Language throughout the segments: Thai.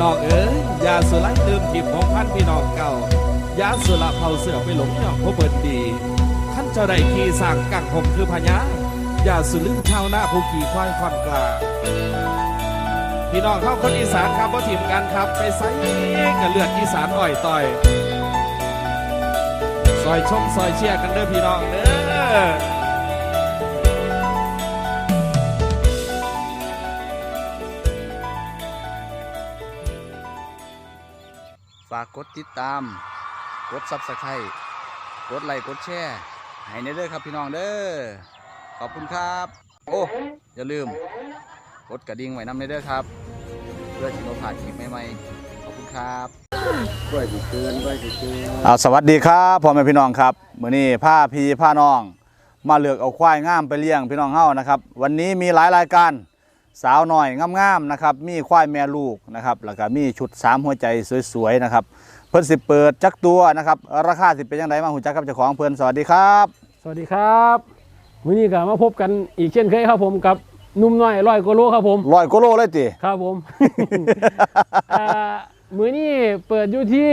น้องเอ๋ยยาสุไลลืมทิพของพันพี่น้องเก่ายาสุละเผาเสือไปหลงย่องพบเบิดดีท่านเจ้าได้ขี่สร้างกังผมคือพญายาสุลืมชาวนาผู้ขี่ควายความกลาพี่น้องเข้าคนอีสานครับว่าทีมกันครับไปไซกับเลือดอีสานอ่อยต่อยซอยชมซอยเชียร์กันเด้อพี่น้องเด้อ กกดติดตาม กดซับสไครต์กดไลค์กดแชร์ให้ในเด้อครับพี่น้องเด้อขอบคุณครับ โอ้อย่าลืม กดกระดิ่งไว้นำในเด้อครับ เพื่อที่เราผ่านคลิปใหม่ๆขอบคุณครับด้วยสิเกินด้วยสิเกินอ่าสวัสดีครับพ่อแม่พี่น้องครับมื้อนี้ผ้าพีผ้าน้อง มาเลือกเอาควายงามไปเลี้ยงพี่น้องเฮานะครับ วันนี้มีหลายรายการ สาวหน่อยงามๆนะครับ มีควายแม่ลูกนะครับ แล้วก็มีชุดสามหัวใจสวยๆนะครับ เพิ่นสิเปิดจักตัวนะครับ ราคาสิเป็นยังไงมาหูจักกับเจ้าของเพิ่นสวัสดีครับ สวัสดีครับมื้อนี้ก็มาพบกันอีกเช่นเคยครับผมกับหนุ่มน้อยร้อยกิโลครับผมร้อยกิโลเลยติครับผม อ่ามื้อนี้เปิดอยู่ที่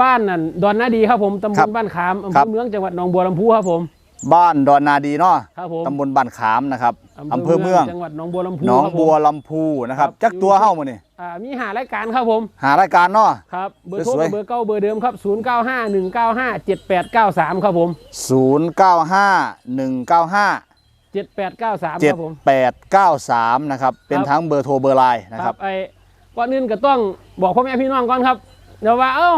บ้านนั่นดอนนาดีครับผมตำบลบ้านขามอำเภอเมืองจังหวัดหนองบัวลำพูครับผม บ้านดอนนาดีเนาะครับผมตำบลบ้านขามนะครับอำเภอเมืองจังหวัดหนองบัวลำพูหนองครับผมบัวลำพูนะครับครับจักตัวเฮ้ามื้อนี้อ่ามีหารายการครับผม หารายการเนาะครับเบอร์โทรสวยๆกับเบอร์เก้าเบอร์เดิมครับ0951957893 ครับผม 095195 7893 ครับผม 7893 นะครับ เป็นครับทั้งเบอร์โทรเบอร์ไลน์นะครับไอ้ก่อนอื่นก็ต้องบอกพ่อแม่พี่น้องก่อนครับเดี๋ยวว่าเอ้า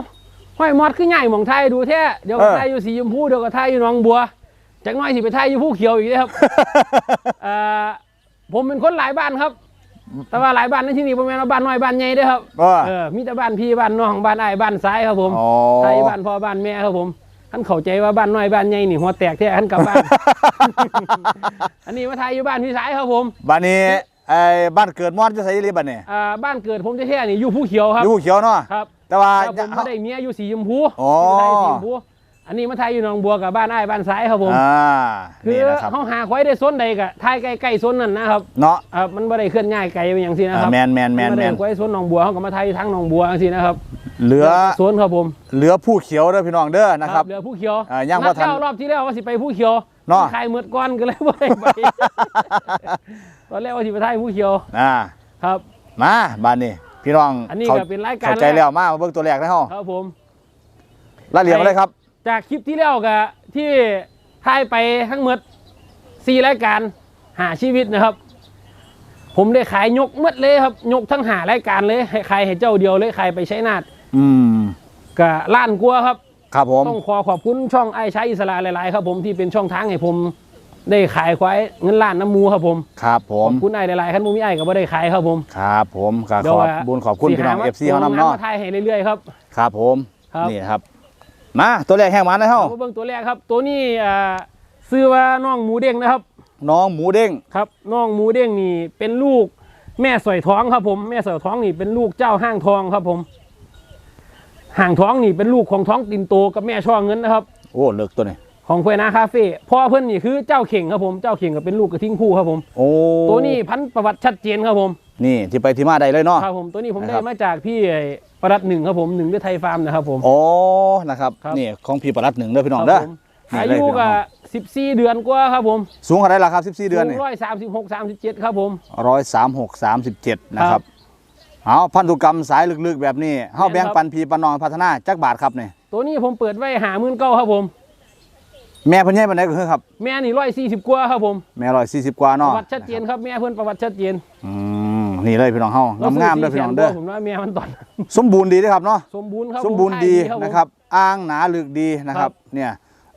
ห้อยมอดขึ้นใหญ่หมองไทยดูแท้เดี๋ยวก็เออไทยอยู่สีชมพูเดี๋ยวก็ไทยอยู่หนองบัว จากหน้อยสิไปไทยอยู่ผู้เขียวอีกนะครับ เอ่อผมเป็นคนหลายบ้านครับ แต่ว่าหลายบ้านในที่นี่ผมแม่นว่าบ้านน้อยบ้านใหญ่เด้อครับเออเออมีแต่บ้านพี่บ้านน้องบ้านไอ้ายบ้านซ้ายครับผมอ๋อ ไทยบ้านพ่อบ้านแม่ครับผมท่านเข้าใจว่าบ้านน้อยบ้านใหญ่นี่หัวแตกแท้ท่านกลับบ้าน อันนี้มาไทยอยู่บ้านพี่ซ้ายครับผมบ้านนี้ไอ้บ้านเกิดมอนจะใส่รีบันเนี่ยอ่าบ้านเกิดผมแท้ๆนี่อยู่ผู้เขียวครับ อยู่เขียวเนาะครับ แต่ว่าครับผมมาได้เมียอยู่สีชมพูอ๋อมาได้สีชมพู อันนี้มาไทยอยู่หนองบัวกับบ้านไอ้ายบ้านซ้ายครับผมอ่าคืนี่อนะครับเขาหาควายได้ส้นใดกะไทยใกล้ๆส้นนั่นนะครับเนาะอ่ามันไม่ได้เคลื่อนย้ายไกลไปอย่างที่นะคอ่ารับแมนแมนแมนบ่แมได้นควายส้นหนองบัวเขาก็มาไทยทั้งหนองบัวอย่างที่นะครับเหลือส้นครับผมเหลือผู้เขียวเด้อพี่น้องเด้อนะครับ เหลือผู้เขียวอ่าย่างว่าทันดแล้วรอบที่แล้วว่าสิไปผู้เขียวเนาะ ขายเมือดก้อนก็เลยไม่ได้ไป ตอนแรกว่าสิไปไทยผู้เขียวอ่าครับ มาบ้านนี้พี่น้องอันนี้เข้าก็เป็นรายการเข้าใจแล้วมามาเบิ่งตัวแรกนะฮะครับผมรายละเอียดมาเลยครับ จากคลิปที่แล้วกับที่ถ่ายไปทั้งหมดสี่รายการหาชีวิตนะครับ ผมได้ขายยกหมดเลยครับ ยกทั้งหารายการเลยให้ขายให้เจ้าเดียวเลยขายไปใช้นาดอืมกับล้านกลัวาครับ ครับผมต้องขอขอบคุณช่องไอ้ใช้อิสระหลาย ๆ ครับ ผมที่เป็นช่องทางให้ผม ได้ขายควายเงินล้านน้ำหมูครับผมครับผขมอบคุณไอ้หลายๆขั้นมูมีไอ้ก็บ่ได้ขายครับผม ครับผมก็เดี๋ยขวอบว่า บุญขอบคุณพี่น้องสิหเอฟซีเขานำเนาะมาถ่ายให้เรื่อย ๆ ครับ ครับผมครับ นี่นะครับ มาตัวแรกแห้งหวานนะเฮาเอามาเบิ่งตัวแรกครับ ตัวนี้อ่าซื้อว่าน้องหมูเด้งนะครับ น้องหมูเด้งครับน้องหมูเด้งนี่เป็นลูกแม่สอยท้องครับผมแม่สอยท้องนี่เป็นลูกเจ้าห้างทองครับผม ห่างท้องนี่เป็นลูกของท้องตินโตกับแม่ช่อเงินนะครับ โอ้เลิกตัวนี้ ของควยนาคาเฟ่พ่อเพื่อนนี่คือเจ้าเข่งครับผม เจ้าเข่งก็เป็นลูกกระทิงคู่ครับผม โอ้ตัวนี้พันธุ์ประวัติชัดเจนครับผม นี่ที่ไปที่มาได้เลยเนาะ ครับผมตัวนี้ผมนะได้ครับมาจากพี่ไอ้ประดัดหนึ่งครับผมหนึ่งด้วยไทยฟาร์มนะครับผมโอ้นะครับครับนี่ของพี่ประหลัดหนึ่งเด้อพี่น้องคเด้รัอบผมนี่อาเลยยุพี่น้ก็องสิบสี่เดือนกว่าครับผม สูงเท่าไหรล่ะครับ14เดือนนี่ร้อยสามสิบหกสามสิบเจ็ดครับผมร้อยสามหกสามสิบเจ็ดนะคครัรับบเอาพันธุกรรมสายลึกๆแบบนี้เฮาแม่นครับแบ่งปันพี่ปันน้องพัฒนาจักบาทครับนี่ตัวนี้ผมเปิดไว้หาหมื่นเก้าครับผม แม่เพิ่นใหญ่ปานใดก็คือครับ แม่นี่ร้อยสี่สิบกว่าครับผม แม่ร้อยสี่สิบกว่าปเนาะระวัติชัดเจนครับแม่เพื่อนประวัติชัดเจนอืมนี่เลยพี่น้องเฮางามๆเด้อพี่น้องเด้อ ผมว่าแม่มันตอน สมบูรณ์ดีเด้อครับเนาะ สมบูรณ์ครับสมบูรณ์ดีผมนะครับ อ้างหนาลึกดีนะคครัรับบเนี่ย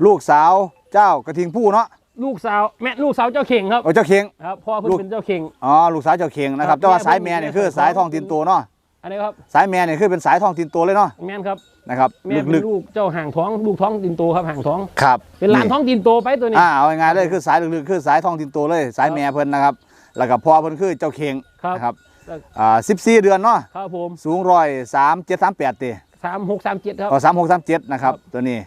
ลูกสาวเจ้ากระทิงผู้เนาะลูกสาวแม่ลูกสาวเจ้าเข่งครับ เอาเจ้าเข่งครับพ่อเพื่อลูนกเป็นเจ้าเข่ง อ๋อ ลูกสาวเจ้าเข่งนะครับ ครับแต่ว่าแม่สายแม่เนี่ยคือแม่สายทองตินโตเนาะ อันนี้ครับสายแม่เนี่ยคือเป็นสายทองตินโตเลยเนาะแม่นครับนะครับแม่เป็ลึนกลูกเจ้าห่างท้องลูกท้องตินโตครับห่างท้องๆครับเป็นหลานท้องตินโตไปตัวนี้อ่าเอาง่ายๆเลยคือสายลึกๆคือสายทองตินโตเลย สายแม่เพิ่นนะครับ แล้วก็พ่อเพิ่นคือเจ้าเข่งครับนะครับอ่า14เดือนเนาะครับผมสูงร้อยสามเจ็ดสามแปดตีสามหกสามเจ็ดครับก็สามหกสามเจ็ดนะครับครับตัวนี้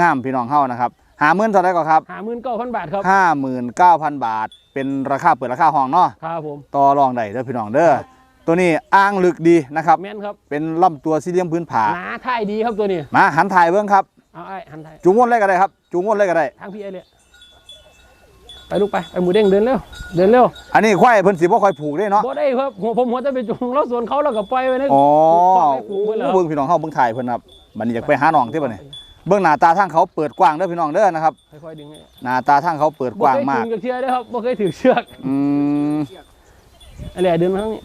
งามๆพี่น้องเฮานะครับหาหมื่นเท่าไหรก็ครับหาหมื่นเก้าพันบาทครับห้าหมื่นเก้าพันบาท เป็นราคาเปิดราคาห้องเนาะครับผมต่อรองได้เด้อพี่น้องเด้อ ตัวนี้อ้างลึกดีนะครับ แม่นครับ เป็นลำตัวสี่เหลี่ยมพื้นผาหนาท่ายดีครับตัวนี้มาหันถ่ายเบิ้งครับเอาไอ้หันไทยจูงวนเลยก็ได้ครับ จูงวนเลยก็ได้ทางพี่ไอ้เลยไปลูกไปไปหมูเด้งเดินเร็วเดินเร็วอันนี้ควายเพิ่นสิบ่ค่อยผูกได้เนาะบ่ได้ครับหัวผมหัวจะไปจุงแล้วสวนเขาแล้วก็ปล่อยไว้ในอ๋อปล่อยไว้ปลูกไว้แล้วเบิ่งพี่น้องเฮาเบิ่งถ่ายเพิ่นครับบัดนี้อยากไปหาน้องที่บ่นี่เบิ่งหน้าตาทางเขาเปิดกว้างเด้อพี่น้องเด้อนะครับค่อยๆดึงให้หน้าตาทางเขาเปิดกบ่ว้างเคยมากถึงกับเชือกได้อครับบ่เคยถือเชือกอืมอะไรเดินมาทางนี้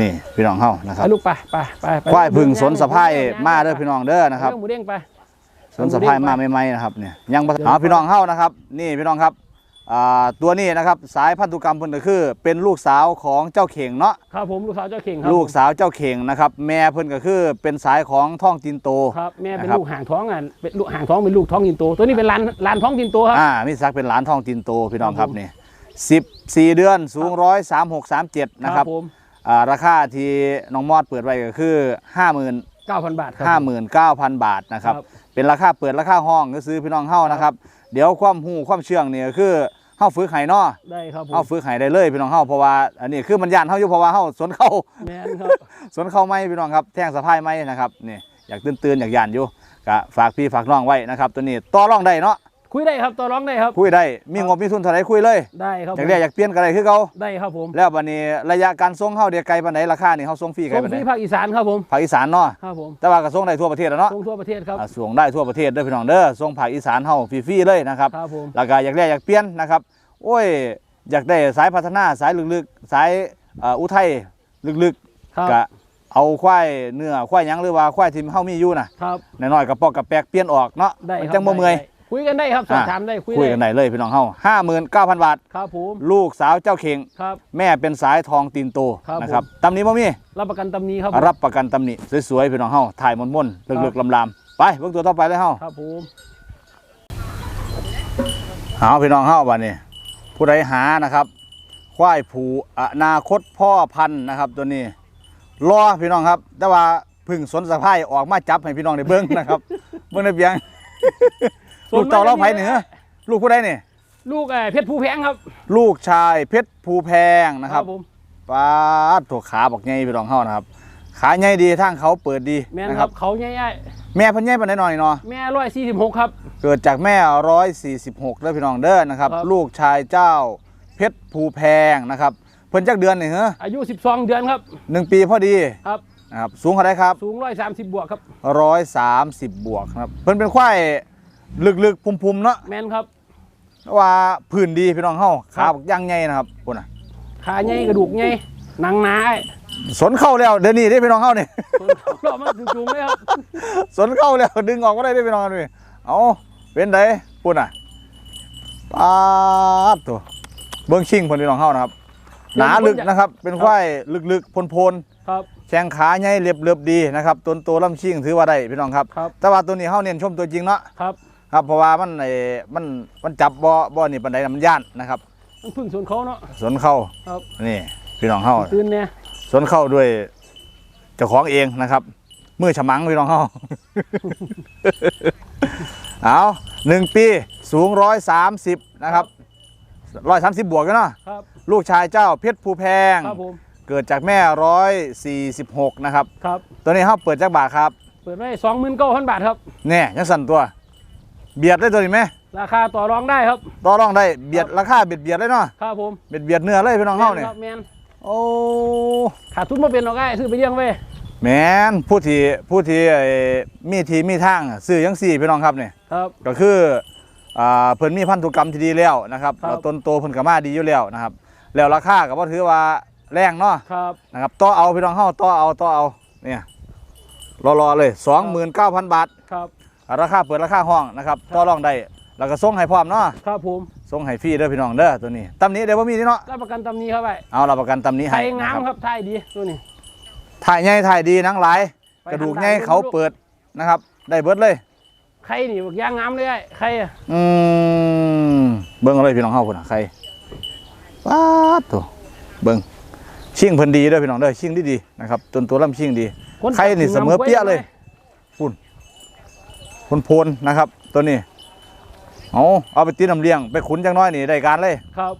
นี่พี่น้องเฮานะครับไปลูกไปไปไปไปควายพึ่งสนสะพายมาเด้อพี่น้องเด้อนะครับเาหมูเด้งไปสนสะพายมาใหม่ๆนะครับเนี่ยยังบ่เอาพี่น้องเฮานะครับ นี่พี่น้องครับอ่าตัวนี้นะครับสายพันธุกรรมเพิ่นก็คือ เป็นลูกสาวของเจ้าเข่งเนาะครับผมลูกสาวเจ้าเข่งครับลูกสาวเจ้าเข่งนะครับแม่เพิ่นก็คือเป็นสายของท่องตินโตครับแม่เป็นนะครับลูกห่างท้องอะเป็นลูกห่างท้องเป็นลูกท้องกินโต ตัวนี้เป็นลานลานท้องกินโตครับอ่ามีศักดิ์เป็นหลานท่องตินโตพี่น้องครับครับผมนี่สิบสี่เดือนสูงร้อยสามหกสามเจ็ดนะครับผม อ่าราคาที่น้องมอดเปิดไว้ก็คือห้าหมื่น9,000 บาทครัห้าหมื่นเก้าพันบาทนะครับ ครับ เป็นราคาเปิดราคาห้องก็ซื้อพี่น้องเฮานะครับ เดี๋ยวความหูความเชื่องเนี่ยก็คือเฮาฝึกไห้เนาะได้ครับผมเฮาฝึกไห้ได้เลยพี่น้องเฮาเพราะว่าอันนี้คือมันยานเฮาอยู่เพราะว่าเฮาสวนเข้า แม่นครับ สวนเข้าไม้พี่น้องครับแท่งสะพายไม้นะครับนี่อยากตื่นๆอยากยานอยู่ก็ฝากพี่ฝากน้องไว้นะครับ ตัวนี้ต่อรองได้เนาะ คุยได้ครับต่อร้องได้ครับ คุยได้ มีงบมีทุนเท่าไหร่คุยเลย ได้ครับอยากได้อยากเปลี่ยนก็ได้คือเขาได้ครับผม แล้วบัดนี้ระยะการส่งเฮาเดียวไกลปานไหนราคานี่เฮาส่งฟรีไกลส่งปานฟไหนรีภาคอีสานครับผม ภาคอีสานเนาะ ครับผม แต่ว่าก็ส่งได้ทั่วประเทศแล้วเนาะ ส่งทั่วประเทศครับอ่าส่งได้ทั่วประเทศเด้อพี่น้องเด้อ ส่งภาคอีสานเฮาฟรีๆเลยนะครับ ครับผมแล้วก็อยากได้อยากเปลี่ยนนะครับ โอ้ย อยากได้สายพัฒนาสายลึกๆ สายเอ่ออุทัยลึกครับๆก็เอาควายเนื้อควายหยังหรือว่าควายที่เฮามีอยู่น่ะครับน้อยๆกระปอกกระแปกเปลี่ยนออกเนาะได้มันครับจังบ่เมื่อยได้ได้ คุยกันได้ครับสอบถามได้คุยคุยได้กันได้เลยพี่น้องเฮา59,000บาทครับผมลูกสาวเจ้าเข่งครับแม่เป็นสายทองตีนโตครับนะครับผมตำนี้บ่มีรับประกันตำหนี้ครับรับประกันตำหนิสวยๆพี่น้องเฮาถ่ายมนๆลึกๆลำๆไปเบิ่งตัวต่อไปเลยเฮาครับผมเอาพี่น้องเฮาบัดนี้ผู้ใดหานะครับควายผูอนาคตพ่อพันธุ์นะครับ ตัวนี้รอพี่น้องครับ แต่ว่าเพึ่งสนสะพายออกมาจับให้พี่น้องได้เบิ่งนะครับเบิ่งได้เพียง ลูกเต่าเล่าไผ่เหนือลูกผู้ใดนี่ลูกเอ่อเพชรภูแพงครับ ลูกชายเพชรภูแพงนะครับผมป้าดถั่วขาบอกใหญ่พี่น้องเฮานะครับ ขาใหญ่ดีทางเขาเปิดดีแม่นนะคครัรับบเขาใหญ่แม่เพันใหญ่ปานใดหน่อยเนาะๆแม่ร้อยสี่สิบหกครับ เกิดจากแม่146เด้อพี่น้องเด้อนะครับครับ ลูกชายเจ้าเพชรภูแพงนะครับเพิ่นจักเดือนนี่เหรออายุ12เดือนครับหนึ่งปีพอดีครับนะครับสูงเท่าไรครับ สูงร้อยสามสิบบวกครับ130บวกครับ เพิ่นเป็นควาย ลึกๆพุ่มๆเนาะแม่นครับว่าพื้นดีพี่น้องเฮาครัขาบบักย่างใหญ่นะครับพุ่นน่ะขาใหญ่กระดูกใหญ่หนังหนาไอ้สนเข้าแล้วเดี๋ยวนี้เด้พี่น้องเฮานี่ส่วนเขาเรามาจุงๆเลยครับสนเข้าแล้วดึงออกก็ได้เด้พี่น้องนี่เอาเป็นไดพุ่นน่ะปาดตัวเบิ่งชิงเพิ่นพี่น้องเฮานะครับ หนาลึกนะครับ เป็นควายลึกๆพลๆครับแข้งขาใหญ่เรียบเรียบดีนะครับต้นโตลำชิงถือว่าได้พี่น้องครับครับแต่ว่าตัวนี้เฮาเน้นชมตัวจริงเนาะครับ ครับเพราะว่ามันไอ้มันมันจับบ่บ่นี่ปานใดน่ะมันย่านนะครับมันพึ่งส่วนเขาเนาะสนเข้าครับ นี่พี่น้องเฮาตื่นเนี่ยสนเข้าด้วยเจ้าของเองนะครับมือฉมังพี่น้องเฮาเอาหนึ่งปีสูงร้อยสามสิบนะครับร้อยสามสิบบวกกันเนาะครับ ลูกชายเจ้าเพชรภูแพง ครับผมเกิดจากแม่ร้อยสี่สิบหกนะครับ ครับ ตัวนี้เฮาเปิดจากบาทครับ เปิดไว้สองหมื่นเก้าพันบาทครับ เนี่ยยังสั่นตัว เบียดได้ตัวนี้ไหมราคาต่อรองได้ครับ ต่อรองได้เบียดราคาเบียดเบียดเลยเนาะครับผมเบียดเบียดเนื้อเลยพี่น้องเฮาเนี่ยแม่ครับแมนโอ้ขาดทุนมาเป็นหรอกไอ้ซื้อไปเลี้ยงไว้แมนผู้ที่ผู้ที่ไอ้มีทีมีทางซื้อยังสี่พี่น้องครับเนี่ยครับก็คืออ่าเพิ่นมีพันธุกรรมที่ดีแล้วนะครับครับแล้วต้นโตเพิ่นก็มาดีอยู่แล้วนะครับ แล้วราคาก็บ่ถือว่าแรงเนาะครับนะครับต่อเอาพี่น้องเฮาต่อเอาต่อเอาเนี่ยรอๆเลย29,000บาทครับ ราคาเปิดราคาห้องนะครับต่อรองได้แล้วก็ส่งให้พร้อมเนาะครับผมส่งให้ฟรีเด้อพี่น้องเด้อตัวนี้ตำนี้เดี๋ยวบ่มีนี่เนาะรับประกันตำหนี้ครับไอ้เอาเราประกันตำนี้ไทให้ยงามนะครับไทยดีตัวนี้ถ่ายใหญ่ถ่ายดีหนังหลายไปกระดูกทางใหญ่ด้านเขานู้นลูกเปิดนะครับ ได้เบิดเลยใครนี่บักย่างงามเลยไอ้ใครอะอืมเบิ่งเอาเลยพี่น้องเฮาพุ่นน่ะใครป๊าดตัวเบิ่งชิงเพิ่นดีเด้อพี่น้องเด้อชิงดีๆนะครับจนตัวลำชิงดีคนใครนี่เสมอเปี้ยเลยพล โพนๆนะครับ ตัวนี้เอาเอาไปตีน้ำเลี้ยงไปขุนจังน้อยนี่ได้การเลย ครับ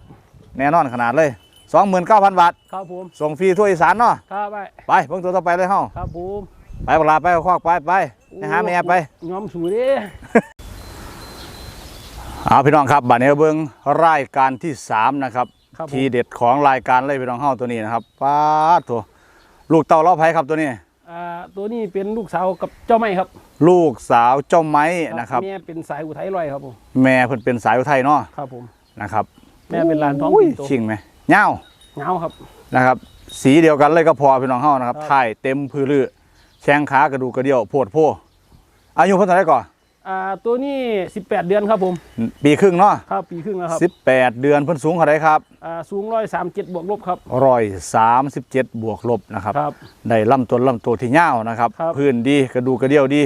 แน่นอนขนาดเลยสองหมื่นเก้าพันบาท ครับผม ส่งฟรีทั่วอีสานเนาะครับไปไปเบิ่งตัวต่อไปเลยเฮาครับผมไปเวลาไปเอาคอกไปไปไปหาแม่ไปยอมสูดิเอาพี่น้องครับบัดนี้เบิ่งรายการที่สามนะครับครับผมทีเด็ดของรายการเลยพี่น้องเฮาตัวนี้นะครับป้าดโถลูกเต่าเล้าไผ่ครับตัวนี้ อ่าตัวนี้เป็นลูกสาวกับเจ้าไม้ครับลูกสาวเจ้าไม้นะครับ แม่เป็นสายอุทัยลอยครับผมแม่เพิ่นเป็นสายอุทัยเนาะครับผมนะครับแม่เป็นหลานท้องยปิ่นโตชิงไหมเงาเงาครับ นะครับ สีเดียวกันเลยก็พอพี่น้องเฮานะครับครับ ถ่ายเต็มพื้นลือแข้งขากระดูกกระเดี่ยวโพดโพอายุเพิ่นเท่าไหร่ก่อน อ่าตัวนี้18 เดือนครับผม ปีครึ่งเนาะครับปีครึ่งแล้วครับ18เดือนเพิ่นสูงเท่าไหร่ครับอ่าสูงร้อยสามเจ็ดบวกลบครับ ร้อยสามสิบเจ็ดบวกลบนะครับ ครับได้ลำต้นลำตัวที่ยาวนะครับ ครับพื้นดีกระดูกกระเดี่ยวดี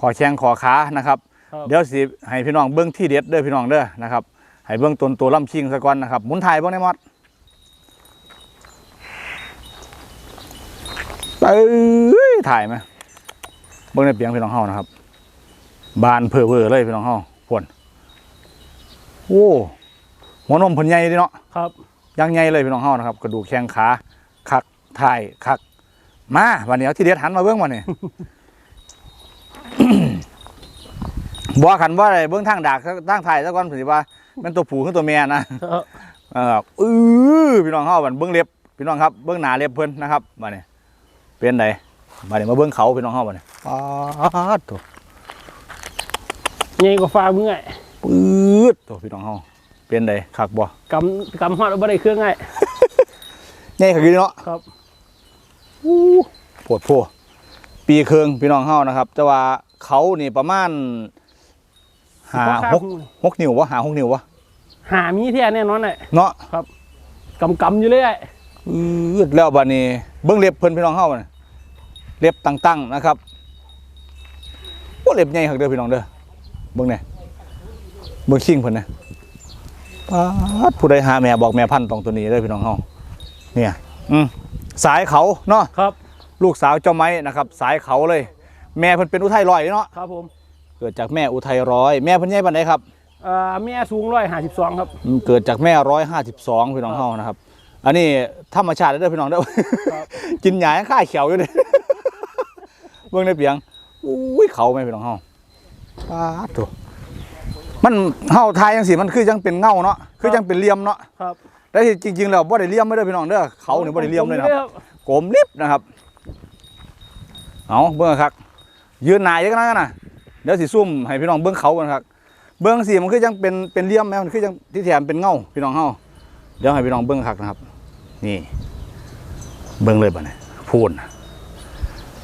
ขอแข้งขอขานะครับ ครับ เดี๋ยวสิให้พี่น้องเบิ้งที่เด็ดเด้อพี่น้องเด้อนะครับให้เบิ้งต้นตัวลำชิงซะก่อนนะครับหมุนถ่ายเบิ้งในมอดเอ้ยถ่ายไหมเบิ้งในเปียงพี่น้องเฮานะครับ บานเพอเวอร์เลยพี่น้องเฮาพวนโอ้หัวนมเพิ่นใหญ่เดิเนาะครับยังไงเลยพี่น้องเฮานะครับกระดูกแข้งขาคักถ่ายคัก มาวันนี้เอาที่เด็ดหันมาเบื้องวันนี้บ่ขันว่าอะไรเบื้องทางดากทางถ่ายซะก่อนผมสิว่าแมันตัวผู้ขึ้นตัวแม่นะครับเอออือพี่น้องเฮาบันเบื้องเล็บพี่น้องครับเบื้องหน้าเล็บเพิ่นนะครับมาเนี่ยเป็นไดมาเนี่ยมาเบื้องเขาพี่น้องเฮาบัดนี้ป๊าดตัว ใหญ่กว่าฟ้าเมื่อยปื๊ดตัวพี่น้องเฮาเป็นไดคักบ่กำกำฮอดเอาบ่ได้เครื่องง่ายใหญ่คักอยู่เนาะครับโพดโพปีเคืองพี่น้องเฮานะครับ แต่ว่าเขานี่ประมาณหาสิบกว่าข้างหกหกนิ้ววะหาหกนิ้ววะหามีแท้แน่นอนเลยเนาะกำกำอยู่เลยอืดแล้วบัดนี้เบิ้งเล็บเพิ่นพี่น้องเฮาน่ะเล็บตั้งๆนะครับโอ้เล็บใหญ่คักเด้อพี่น้องเด้อ เบิ่งแหน่เบิ่งชิงเพิ่นนะป๊าดผู้ใดหาแม่บอกแม่พันธุ์ตรงตัวนี้เด้อพี่น้องเฮาเนี่ย อืมสายเขาเนาะครับ ลูกสาวเจ้าไม้นะครับ สายเขาเลย แม่เพิ่นเป็นอุทัยร้อยเนาะครับผมเกิดจากแม่อุทัยร้อยแม่เพิ่นใหญ่ปานใดครับอ่าแม่สูงร้อยห้าสิบสองครับ อืมเกิดจากแม่ร้อยห้าสิบสองพี่น้องเฮานะครับ อันนี้ธรรมชาติเด้อพี่น้องเด้อครับ กินหญ้ายังข้าเขียวอยู่เลยเบิ่งในเปียงอุ้ยเขาไหมพี่น้องเฮา ปาดโตัวมันเฮาทายจังสิมันคือจังเป็นเงาเนาะคือจังเป็นเหลี่ยมเนาะครับแต่ที่จริงๆแล้วบ่ได้เหลี่ยมไม่ได้อพี่น้องเด้อเขานี่บ่ได้เหลี่ยมเลยนะครับครับกลมลิบนะครับเอาเบิ้งครับยืนหนายยังนั้นนะเดี๋ยวสิซุ่มให้พี่น้องเบิ้งเขากันครับเบิ้งสีมันคือยังเป็นเป็นเหลี่ยมไหมมันคือยังที่แถมเป็นเงาพี่น้องเฮาเดี๋ยวให้พี่น้องเบิ้งคักนะครับ นี่ เบิ้งเลยบ่เนี่ยพูน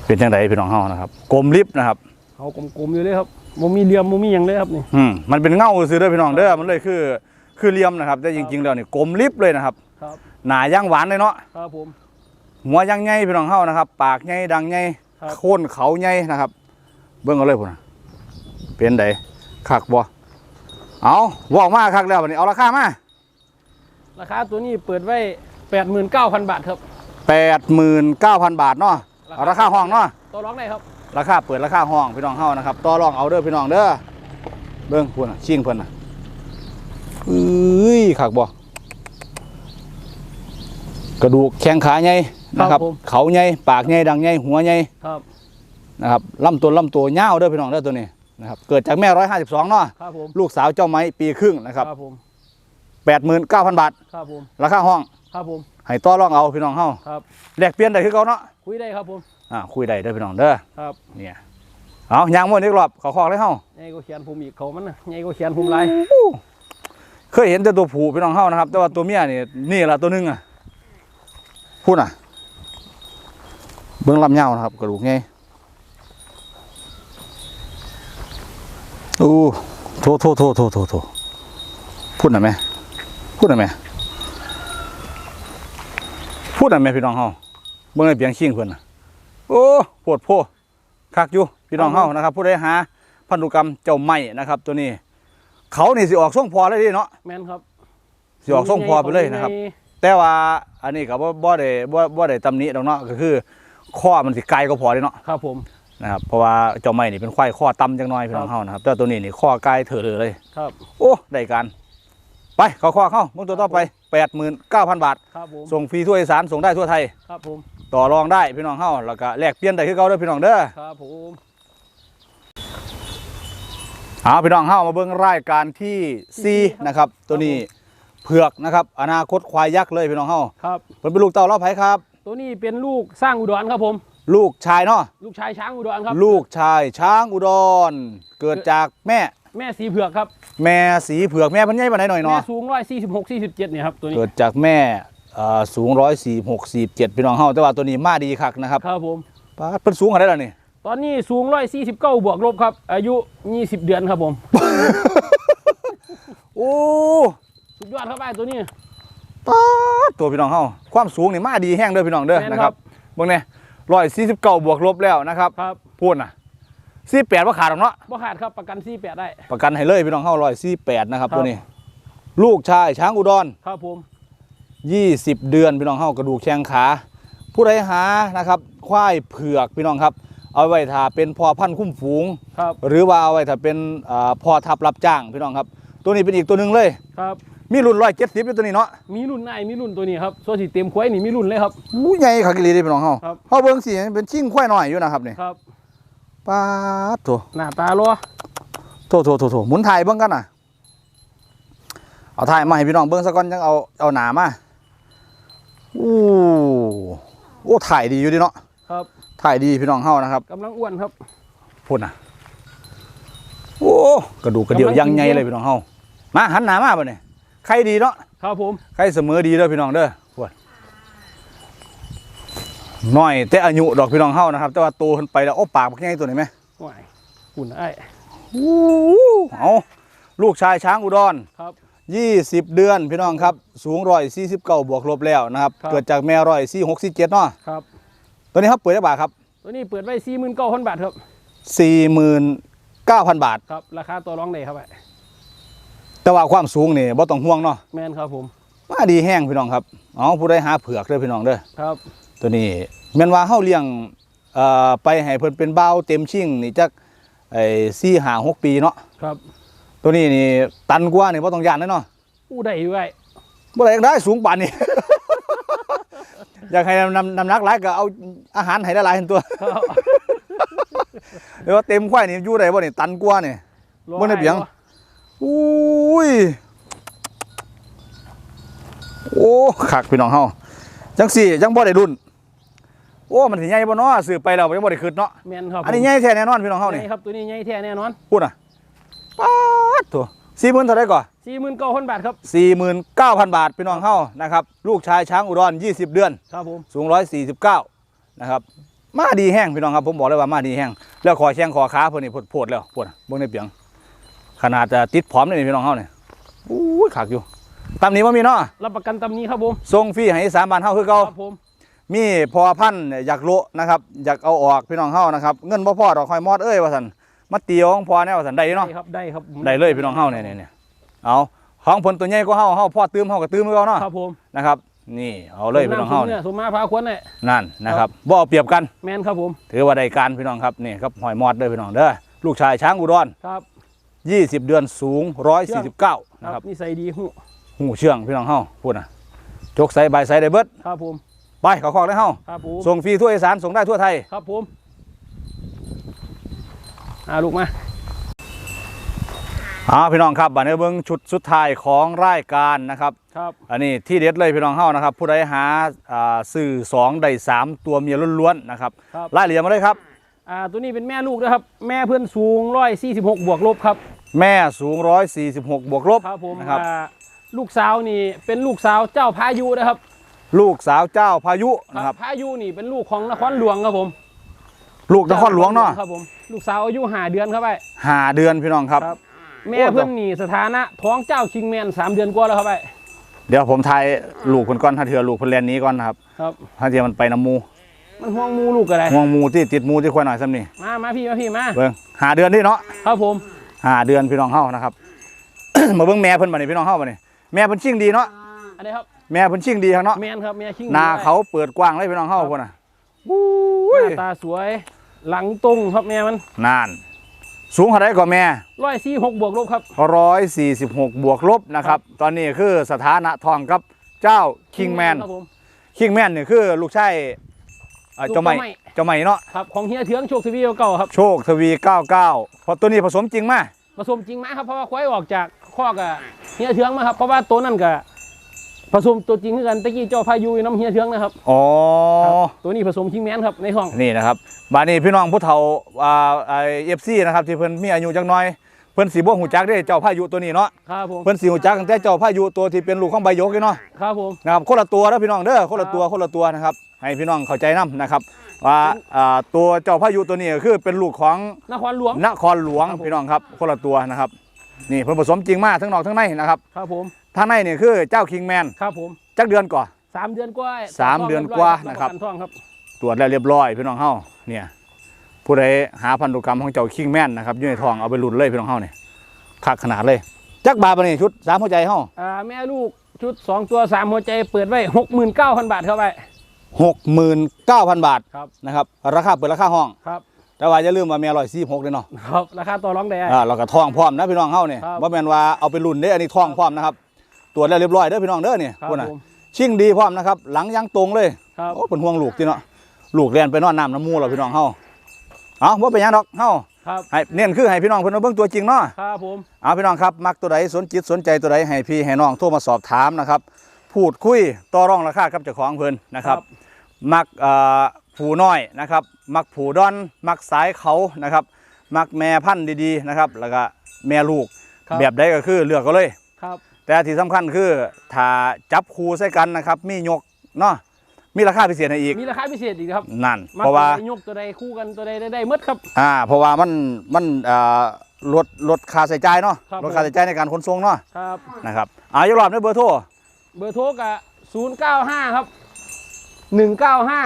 เป็นจังไดพี่น้องเฮานะครับกลมลิบนะครับเขากลมๆอยู่เลยครับ โมมีเหลี่ยมโมมีอย่างเลยครับนี่อืมมันเป็นเงาซื้อเด้อพี่น้องเด้อมันเลยคือ คือเหลี่ยมนะครับแต่จริงๆแล้วนี่กลมลิบเลยนะครับ ครับหนาย่างหวานเลยเนาะครับผม หัวยังไงพี่น้องเฮานะครับ ปากไงดังไงครับ โคนเขาไงนะครับ เบิ่งเอาเลยพุ่นน่ะเป็นไดคักบ่เอาบอกมาคักแล้วบัดนี้เอาราคามาราคาตัวนี้เปิดไว้แปดหมื่นเก้าพันบาทครับ 89,000 บาทเนาะเอาราคาห้องเนาะตัวร้องได้ครับ ราคาเปิดราคาห้องพี่น้องเฮานะครับต่อรองเอาเด้อพี่น้องเด้อเบิ่งพุ่นน่ะชิงเพิ่นน่ะเอ้ยคักบ่กระดูกแข้งขาใหญ่นะครับเขาใหญ่ปากใหญ่ดังใหญ่หัวใหญ่ครับนะครับลำตัวลำตัวยาวเด้อพี่น้องเด้อตัวนี้นะครับเกิดจากแม่ร้อยห้าสิบสองเนาะครับผมลูกสาวเจ้าไม้ปีครึ่งนะครับครับผมแปดหมื่นเก้าพันบาท ครับผมราคาห้องครับผม ให้ต่อรองเอาพี่น้องเฮาครับแลกเปลี่ยนได้คือเขาเนาะคุยได้ครับผมอ่าคุยได้เด้อพี่น้องเด้อครับเนี่ยเอายางม้วนอีกรอบเขาคอกเลยเฮาใหญ่ก็เขียนผมอีกเขามันนะใหญ่ก็เขียนผมหลายเคยเห็นแต่ตัวผู้พี่น้องเฮานะครับ แต่ว่าตัวเมียนี่นี่ละตัวหนึงอะพูดน่ะเบื้องลำยาวนะครับกระดูกไงอู้โทโทโทโทโทโทพูดหน่อยไหมพูดหน่อยไหม พูดหน่อยไหมพี่น้องเฮาเบื้องในเบียงชิงเพิ่นน่ะโอ้ปวดโพคักอยู่พี่น้องเฮานะครับผู้ใดหาพันธุกรรมเจ้าไม้นะครับ ตัวนี้ เขานี่สิออกส่งพอเลยเดิเนาะแม่นครับสิออกส่งพอไปเลยนะครับ แต่ว่าอันนี้ก็บ่บ่ได้บ่บ่ได้ตำหนิดอกเนาะก็คือข้อมันสิไกลก็พอเลยเนาะครับผมนะครับเพราะว่าเจ้าไม้นี่เป็นควายข้อต่ำจังน้อยพี่น้องครับเฮานะครับแต่ตัวนี้นี่ข้อไกลเถอะเลยครับ โอ้ได้การ ไปเขาข้อเข้ามึงตัวต่อไป 89,000 บาท ครับผมส่งฟรีทั่วอีสานส่งได้ทั่วไทย ครับผม ต่อรองได้พี่น้องเฮาแล้วก็แลกเปลี่ยนได้คือเก่าเด้อพี่น้องเด้อครับผมเอาพี่น้องเฮามาเบิ่งรายการที่4นะครับ ตัวนี้เผือกนะครับ อนาคตควายยักษ์เลยพี่น้องเฮาครับ เพิ่นเป็นลูกเต่าเล่าไผครับ ตัวนี้เป็นลูกสร้างอุดรครับผม ลูกชายเนาะลูกชายช้างอุดรครับ ลูกชายช้างอุดร เกิดจากแม่ แม่สีเผือกครับ แม่สีเผือกแม่เพิ่นใหญ่ปานใดหน่อยแม่เนาะสูงร้อยสี่สิบหกสี่สิบเจ็ดเนี่ยครับตัวนี้ เกิดจากแม่เอ่อสูง146 47พี่น้องเฮาแต่ว่าตัวนี้มาดีคักนะครับครับผมปาดเพิ่นสูงเท่าไดล่ะนี่ ตอนนี้สูงร้อยสี่สิบเก้าบวกลบครับ อายุยี่สิบเดือนครับผม โอ้สุดยอดครับไอ้ตัวนี้ปาดตัวพี่น้องเฮาความสูงนี่มาดีแห้งเด้อพี่น้องเด้อแม่นนะคครัรับบ เบิ่งแน่149บวกลบแล้วนะครับครับ พูดน่ะ 48บ่ขาดหรอกเนาะบ่ขาดครับประกันซี่แปดได้ ประกันให้เลยพี่น้องเฮา148นะครับครับ ตัวนี้ ลูกชายช้างอุดรครับผม20เดือนพี่น้องเฮากระดูกแข้งขา ผู้ใดหานะครับควายเผือกพี่น้องครับ เอาไว้ถ้าเป็นพ่อพันธุ์คุ้มฝูง ครับหรือว่าเอาไว้ถ้าเป็นอ่าพ่อทับรับจ้างพี่น้องครับ ตัวนี้เป็นอีกตัวหนึ่งเลย ครับ มีรุ่นร้อยเจ็ดสิบอยู่ตัวนี้เนาะมีรุ่นไหนมีรุ่นตัวนี้ครับส่วนสีเต็มควายนี่มีรุ่นเลยครับ อู้ใหญ่ขักอีหลีเด้พี่น้องเฮาครับ เฮาเบิ่งสิเป็นชิ่งควายน้อยอยู่นะครับนี่ครับ ป๊าดโถหน้าตาล้อโถโถโถโถหมุนถ่ายเบิ่งกันน่ะ เอาถ่ายมาให้พี่น้องเบิ่งซะก่อนจังเอาเอาหนามาอู้โอ้ถ่ายดีอยู่ดิเนาะครับถ่ายดีพี่น้องเฮานะครับกำลังอ้วนครับพูดนะโอ้กระดูกกระเดี่ยวยังไงเลยพี่น้องเฮามาหันหน้ามาบ่เนี่ยใครดีเนาะครับผมใครเสมอดีเด้อพี่น้องเด้อพูด น้อยแต่อายุดอกพี่น้องเฮานะครับ แต่ว่าโตขึ้นไปแล้วโอ้ปากบักใหญ่ตัวนี้ไหมหวายหุ่นไอ้เอาลูกชายช้างอุดรครับ20เดือนพี่น้องครับ สูงร้อยสี่สิบเก้าบวกลบแล้วนะครับครับ เกิดจากแม่ร้อยสี่หกสี่เจ็ดเนาะครับตัวนี้ครับเปิดได้บาทครับ ตัวนี้เปิดไว้สี่หมื่นเก้าพันบาทครับสี่หมื่นเก้าพันบาทครับราคาตัวรองได้ครับไอ้แต่ว่าความสูงนี่บ่ต้องห่วงเนาะแมนครับผมมาดีแห้งพี่น้องครับอ๋อผู้ใดหาเผือกเด้อพี่น้องเด้อครับ ตัวนี้แม่นว่าเฮาเลี้ยงเอ่อไปให้เพิ่นเป็นบ่าวเต็มชิงนี่จักไอ้สี่ห้าหกปีเนาะครับ ตัวนี้นี่ตันกว่านี่บ่ต้องย่านแน่เนาะอู้ได้อยู่ไอ้บ่ได้ได้สูงปานนี้อยากให้นำนำหนักหลายก็เอาอาหารให้หลายๆเห็นตัวครับเดี๋ยวว่าเต็มควายนี่อยู่ได้บ่นี่ตันกว่านี่บ่ได้เบียงอุ้ยโอ้คักพี่น้องเฮาจังสี่จังบ่ได้รุ่น โอ้มันสิใหญ่บ่เนาะซื้อไปแล้วยังบ่ได้ขึ้นเนาะแมนครับอันนี้ใหญ่แท้แน่นอนพี่น้องเฮานี่ใหญ่ครับตัวนี้ใหญ่แท้แน่นอนพูดน่ะป๊าดตัว40,000เท่าไดก่อนสี่หมื่นเก้าพันบาทครับ49,000บาทพี่น้องเฮานะครับลูกชายช้างอุดร20เดือนครับผมสูง149นะครับมาดีแห้งพี่น้องครับผมบอกเลยว่ามาดีแห้งแล้วขอแข้งขอขาเพิ่นนี่โพดๆแล้วปวดเบิ่งในเปียง ขนาดจะติดผอมเลยนี่พี่น้องเฮาเนี่ยอู้ยขากอยู่ตำนี้บ่มีเนาะรับประกันตำนี้ครับผมส่งฟรีให้สามบาทเฮาคือเก่าครับผม มีพอพันธุ์เนี่ยอยากโละนะครับอยากเอาออกพี่น้องเฮานะครับเงินบ่พอดอกหอยมอดเอ้ยว่าซั่นมาเตียวของพอแน่ว่าซั่นได้เนาะได้ครับได้ครับผมได้เลยพี่น้องเฮาเนี่ยเนี่ยเอาของผลตัวใหญ่กว่าเฮาเฮาพอตื้มเฮาก็ตื้มคือเก่าเนาะครับผมนะครับนี่เอาเลยพี่น้องเฮาสมเนี่ยน้ำสมเนื้อสมมาพาควนเนี่ยนั่นนะครับบ่เอาเปรียบกันแมนครับผมถือว่าได้การพี่น้องครับนี่ครับหอยมอดเด้อพี่น้องเด้อลูกชายช้างอุดรครับ20เดือนสูง149คนะรัครับบนิสัยดีหูหูเชื่องพี่น้องเฮาพูดนะจกใส่ใบใส่ได้เบิดครับผม ไปเขาคอกได้เฮาครับผมส่งฟรีทั่วอีสานส่งได้ทั่วไทย ครับผมอ่าลูกมาอ๋อพี่น้องครับบัดนี้เบิ่งชุดสุดท้ายของรายการนะครับ ครับ อันนี้ที่เด็ดเลยพี่น้องเฮานะครับ ผู้ใดหาอ่าซื้อสองได้สามตัวเมียล้วนๆนะครับครับ รายละเอียดมาเลยครับ อ่าตัวนี้เป็นแม่ลูกนะครับ แม่เพื่อนสูงร้อยสี่สิบหกบวกลบครับ แม่สูง 146 บวกลบครับผมนะครับ อ่าลูกสาวนี่เป็นลูกสาวเจ้าพายุนะครับ ลูกสาวเจ้าพายุนะครับ พายุนี่เป็นลูกของนครหลวงครับผม ลูกนครหลวงเนาะครับผมลูกสาวอายุห้าเดือนครับไปหาเดือนพี่น้องครับครับแม่เพื่อนนี่สถานะท้องเจ้าคิงแมนสามเดือนกว่าแล้วครับไปเดี๋ยวผมทายลูกคนก่อนถ้าเถื่อลูกคนแลนหนี้ก่อนนะครับครับถ้าเทียมันไปน้ำหมู มันห่วงหมูลูกอะไรห่วงหมูที่ติดหมูที่ควายหน่อยซ้ำนี่มามาพี่มาพี่มาเบิ่งหาเดือนนี่เนาะครับผมหาเดือนพี่น้องเฮานะครับมาเบิ่งแม่เพิ่นบัดนี้พี่น้องเฮาบัดนี้แม่เพิ่นชิ่งดีเนาะอันนี้ครับ แม่เพิ่นชิ่งดีครับเนาะแมนครับแม่คิงหน้าเขาเปิดกว้างเลยพี่น้องเฮาพุ่นน่ะหน้าตาสวย หลังตรงครับแม่มันนาน สูงเท่าไรกว่าแม่ร้อยสี่หกบวกลบครับ146บวกลบนะครับ ตอนนี้คือสถานะทองกับเจ้าคิงแมนครับผมคิงแมนเนี่ยคือลูกชายเอ่อลูกเจ้าใหม่เจ้าใหม่เจ้าใหม่เนาะครับของเฮียเทืองโชคทวีเก่าครับ โชคทวี 99เพราะตัวนี้ผสมจริงมาผสมจริงไหมครับเพราะว่าควายออกจากข้อกะเฮียเทืองมาครับเพราะว่าตัวนั่นก็ ผสมตัวจริงคือกันตะกี้เจ้าพายุน้ำเฮียเทืองนะครับอ๋อครับตัวนี้ผสมคิงแมนครับในห้องนี่นะครับบาดนี้พี่น้องผู้เฒ่าอ่าไอเอฟซีนะครับที่เพิ่นมีอายุจักหน้อยเพิ่นสีบ่หูจักได้เจ้าพายุตัวนี้เนาะครับผมเพิ่นสีหูจักตั้งแต่เจ้าพายุตัวที่เป็นลูกของใบหยกนี่เนาะครับผมนะครับคนละตัวเด้อพี่น้องเด้อคนละตัวคนละตัวนะครับให้พี่น้องเข้าใจนํนะครับว่าอ่าตัวเจ้าพายุตัวนี้ก็คือเป็นลูกของนครหลวงนครหลวงครับผมพี่น้องครับคนละตัวนะครับนี่เพิ่นผสมจริงมากทั้งนอกทั้งในนะครับครับผม ทั้งในนี่คือเจ้าคิงแมนครับผมจักเดือนก่อนสามเดือนกว่าสามเดือนกว่านะครับปกัท่องครับ ตรวจแล้วเรียบร้อยพี่น้องเฮาเนี่ยผู้ใดหาพันธุกรรมของเจ้าคิงแมนนะครับอยู่ในท้องเอาไปลุ่นเลยพี่น้องเฮาเนี่ยคักขนาดเลยจักบาทปะนี่ชุดสามหัวใจเฮาอ่าแม่ลูกชุดสองตัวสามหัวใจเปิดไว้หกหมื่นเก้าพันบาทเข้าไปหกหมื่นเก้าพันบาทครับนะครับราคาเปิดราคาห้องครับแต่ว่าอย่าลืมว่าแม่ร้อยสี่หกเลยเนาะครับราคาต่อรองได้อ่าเราก็ท้องพร้อมนะพี่น้องเฮาเนี่ยครับว่าแม่นว่าเอาไปลุ่นเด้ออันนี้ท้องพร้อมนะครับ ตรวจแล้วเรียบร้อยเด้อพี่น้องเด้อเนี่ยครับพวกน่ะผม ชิ่งดีพร้อมนะครับ หลังยังตรงเลยครับ โอ้เป็นห่วงลูกที่เนาะลูกเรียนไปนอนน้ำน้ำมูแล้วพี่น้องเฮาเอาว่าเป็นหยังดอกเฮาครับให้เน้นคือให้พี่น้องเพิ่นมาเบิ่งตัวจริงเนาะ ครับผม เอาพี่น้องครับ มักตัวใดสนจิตสนใจตัวใดให้พี่ให้น้องโทรมาสอบถามนะครับ พูดคุยต่อรองราคากับเจ้าของเพิ่นนะครับมักเอ่อผูน้อยนะครับ มักผูดอน มักสายเขานะครับ มักแม่พันธุ์ดีๆนะครับ แล้วก็แม่ลูกครับ แบบใดก็คือเลือกก็เลยครับ แต่ที่สำคัญคือถ้าจับคู่ใส่กันนะครับ มียกเนาะมีราคาพิเศษให้อีกมีราคาพิเศษอีกครับนั่นมัเพราะว่าตัวใดยกตัวใดคู่กันตัวใดได้ได้หมดครับอ่าเพราะว่ามันมันเอ่อลดลดค่าใช้จ่ายเนาะครับลดค่าใช้จ่ายในการขนส่งเนาะครับนะครับอ่ายกรอบด้วยเบอร์โทรเบอร์โทรกับศูนย์เก้าห้าครับหนึ่งเก้าห้า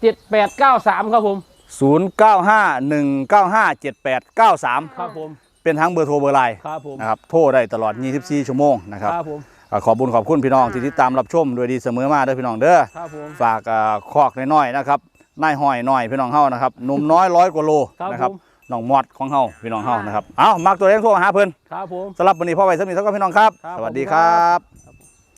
เจ็ดแปดเก้าสามครับผม0951957893ครับผม เป็นทั้งเบอร์โทรเบอร์ไลน์ครับผมนะครับโทรได้ตลอด 24 ชั่วโมงนะครับครับผมก็ขอบุญขอบคุณพี่น้องที่ติดตามรับชมด้วยดีเสมอมาเด้อพี่น้องเด้อครับผมฝากอ่าคอกน้อยๆนะครับนายห้อยน้อยพี่น้องเฮานะครับหนุ่มน้อยร้อยกว่าโลครับนะครับผมน้องมอดของเฮาพี่น้องเฮานะครับเอ้ามักตัวเองโทรมาหาเพิ่นครับผม สำหรับวันนี้พ่อไว้สมีเท่ากับพี่น้องครับ ครับสวัสดีขอบคุณคครัรับ บ